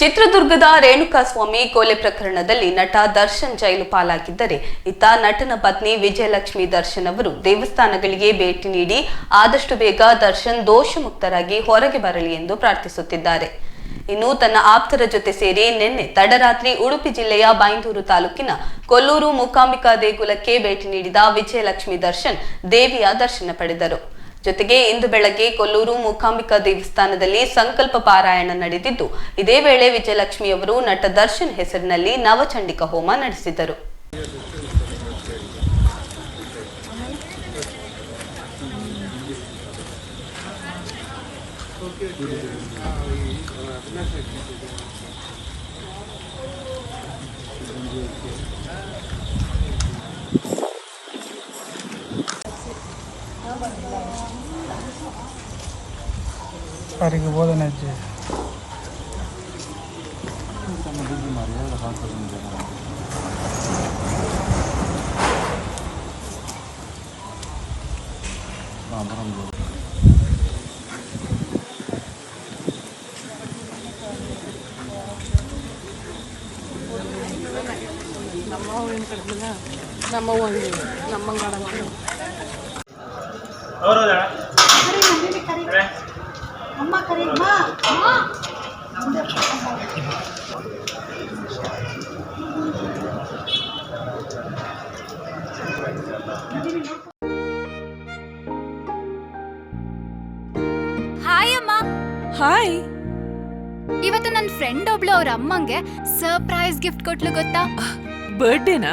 ಚಿತ್ರದುರ್ಗದ ರೇಣುಕಾಸ್ವಾಮಿ ಕೊಲೆ ಪ್ರಕರಣದಲ್ಲಿ ನಟ ದರ್ಶನ್ ಜೈಲು ಪಾಲಾಗಿದ್ದರೆ, ಇತ್ತ ನಟನ ಪತ್ನಿ ವಿಜಯಲಕ್ಷ್ಮಿ ದರ್ಶನ್ ಅವರು ದೇವಸ್ಥಾನಗಳಿಗೆ ಭೇಟಿ ನೀಡಿ, ಆದಷ್ಟು ಬೇಗ ದರ್ಶನ್ ದೋಷಮುಕ್ತರಾಗಿ ಹೊರಗೆ ಬರಲಿ ಎಂದು ಪ್ರಾರ್ಥಿಸುತ್ತಿದ್ದಾರೆ. ಇನ್ನು ತನ್ನ ಆಪ್ತರ ಜೊತೆ ಸೇರಿ ನಿನ್ನೆ ತಡರಾತ್ರಿ ಉಡುಪಿ ಜಿಲ್ಲೆಯ ಬೈಂದೂರು ತಾಲೂಕಿನ ಕೊಲ್ಲೂರು ಮೂಕಾಂಬಿಕಾ ದೇಗುಲಕ್ಕೆ ಭೇಟಿ ನೀಡಿದ ವಿಜಯಲಕ್ಷ್ಮಿ ದರ್ಶನ್ ದೇವಿಯ ದರ್ಶನ ಪಡೆದರು. ಜೊತೆಗೆ ಇಂದು ಬೆಳಗ್ಗೆ ಕೊಲ್ಲೂರು ಮೂಕಾಂಬಿಕಾ ದೇವಸ್ಥಾನದಲ್ಲಿ ಸಂಕಲ್ಪ ಪಾರಾಯಣ ನಡೆದಿದ್ದು, ಇದೇ ವೇಳೆ ವಿಜಯಲಕ್ಷ್ಮಿ ಅವರು ನಟ ದರ್ಶನ್ ಹೆಸರಿನಲ್ಲಿ ನವಚಂಡಿಕ ಹೋಮ ನಡೆಸಿದರು. ಅವರಿಗೆ ಬೋಧನೆ ಅಜ್ಜಿ ನಮ್ಮ ಹೂವಿನ ಕಡ್ಮೆ ನಮ್ಮ ಒಂದು ನಮ್ಮ ಹಾಯ್ ಅಮ್ಮ. ಹಾಯ್. ಇವತ್ತು ನನ್ನ ಫ್ರೆಂಡ್ ಒಬ್ಳು ಅವ್ರ ಅಮ್ಮಂಗೆ ಸರ್ಪ್ರೈಸ್ ಗಿಫ್ಟ್ ಕೊಟ್ಲು ಗೊತ್ತಾ? ಬರ್ಡೇನಾ